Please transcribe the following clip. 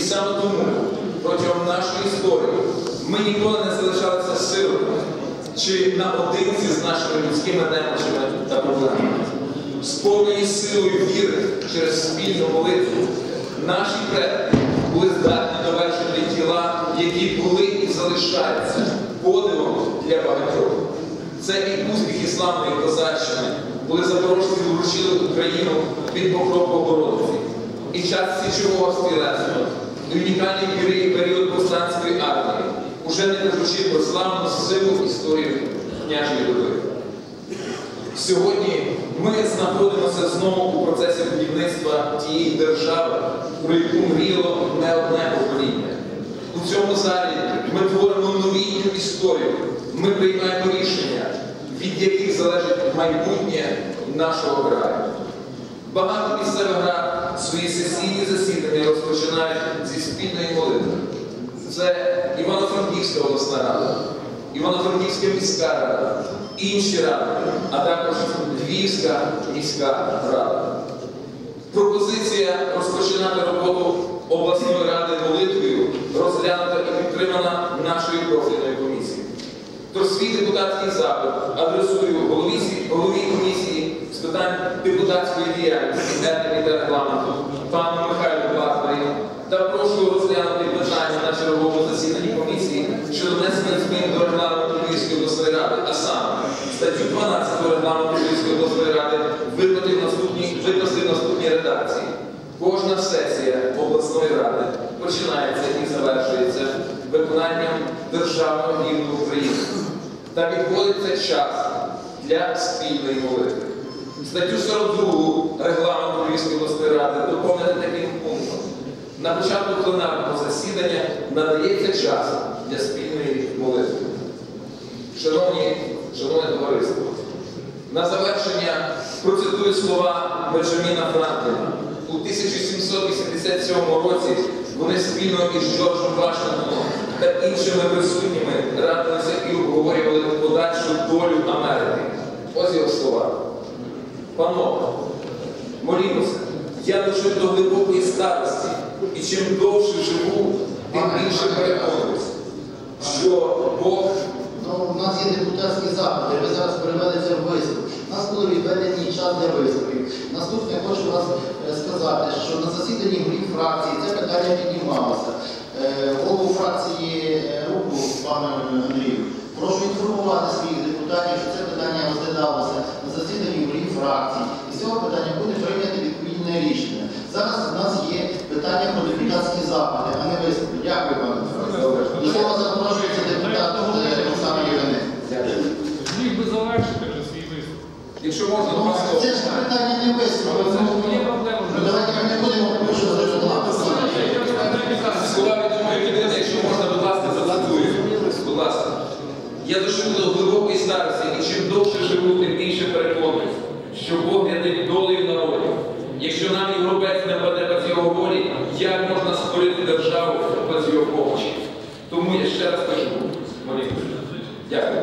І саме тому протягом нашої історії ми ніколи не залишалися силами чи наодинці з нашими людськими немочами та проблемами. Сповнені силою віри через спільну молитву, наші предки були здатні довершити тіла, які були і залишаються подивом для багатьох. Це і успіхи славної козаччини, коли запорожці вручили Україну під покров Богородиці. І час січового стрілецтва, і унікальний пері- період повстанської армії, уже не кажучи про славну силу історію княжої доби. Сьогодні ми знаходимося знову у процесі будівництва тієї держави, про яку мріяло не одне покоління. У цьому залі ми творимо новітню історію. Ми приймаємо рішення, від яких залежить майбутнє нашого краю. Багато місцевих рад свої сесійні засідання розпочинають зі спільної молитви. Це Івано-Франківська обласна рада, Івано-Франківська міська рада, інші ради, а також Львівська міська рада. Пропозиція розпочинати роботу обласної депутатський запит адресую голові, голові комісії з питань депутатської діяльності, етики та регламенту пану Михайлу Батлері та прошу розглянути питання на черговому засіданні комісії щодо внесення змін до регламенту Львівської обласної ради, а саме статтю 12 регламенту Львівської обласної ради викласти в наступній, викласти редакції. Кожна сесія обласної ради починається і завершується виконанням державного гімну України та відводиться час для спільної молитви. Статтю 42 регламенту Львівської обласної ради доповнити таким пунктом. На початку пленарного засідання надається час для спільної молитви. Шановні, шановне товариство, на завершення процитую слова Бенджаміна Франкліна. У 1787 році вони спільно із Джорджем Вашингтоном та іншими присутніми радилися і обговорювали подальшу долю Америки. Ось його слова. Панове, молімося, я дожив до глибокої старості, і чим довше живу, тим більше переконуюсь, що Бог Ну, у нас є депутатські запити, ви зараз перевели це в виступ. У нас були відведені час для виступів. Наступне хочу вас е, сказати, що на засіданні голів фракції це питання піднімалося. Е, Голову фракції е, руку пане Андрію. Прошу інформувати своїх депутатів, що це питання розглядалося на засіданні голів фракцій. І з цього питання буде прийнято відповідне рішення. Зараз у нас є питання про депутатські запити, а не виступи. Дякую, пане. До слова запрошується депутат е, Оксана Євгенець. Міг би завершити вже свій виступ. Якщо можна, Ну, Це ж питання не виступу. Я дожив до глибокої старості, і чим довше живу, тим більше переконуюсь, що Бог глядить долею народів. Якщо нам європейць не паде без його волі, як можна створити державу без його помочі? Тому я ще раз кажу, молитву. Дякую.